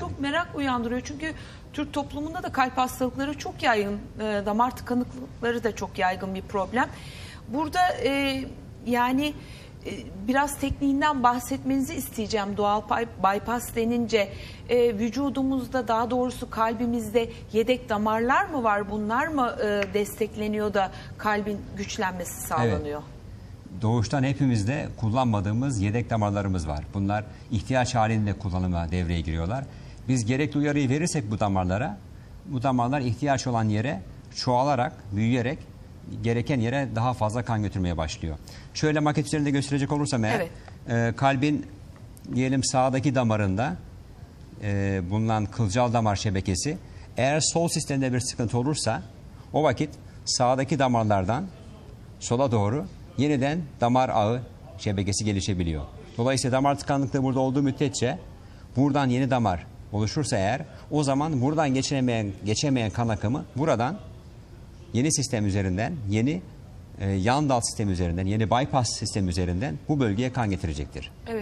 çok merak uyandırıyor. Çünkü Türk toplumunda da kalp hastalıkları çok yaygın, e, damar tıkanıklıkları da çok yaygın bir problem. Burada e, yani e, biraz tekniğinden bahsetmenizi isteyeceğim. Doğal bypass denince e, vücudumuzda daha doğrusu kalbimizde yedek damarlar mı var? Bunlar mı e, destekleniyor da kalbin güçlenmesi sağlanıyor? Doğuştan hepimizde kullanmadığımız yedek damarlarımız var. Bunlar ihtiyaç halinde kullanıma devreye giriyorlar. Biz gerekli uyarıyı verirsek bu damarlara, bu damarlar ihtiyaç olan yere çoğalarak, büyüyerek gereken yere daha fazla kan götürmeye başlıyor. Şöyle maket üzerinde gösterecek olursam eğer, Evet. e, kalbin diyelim sağdaki damarında e, bulunan kılcal damar şebekesi eğer sol sistemde bir sıkıntı olursa o vakit sağdaki damarlardan sola doğru yeniden damar ağı şebekesi gelişebiliyor. Dolayısıyla damar tıkanıklığı burada olduğu müddetçe buradan yeni damar oluşursa eğer o zaman buradan geçemeyen, geçemeyen kan akımı buradan yeni sistem üzerinden yeni e, yan dal sistemi üzerinden yeni bypass sistemi üzerinden bu bölgeye kan getirecektir. Evet.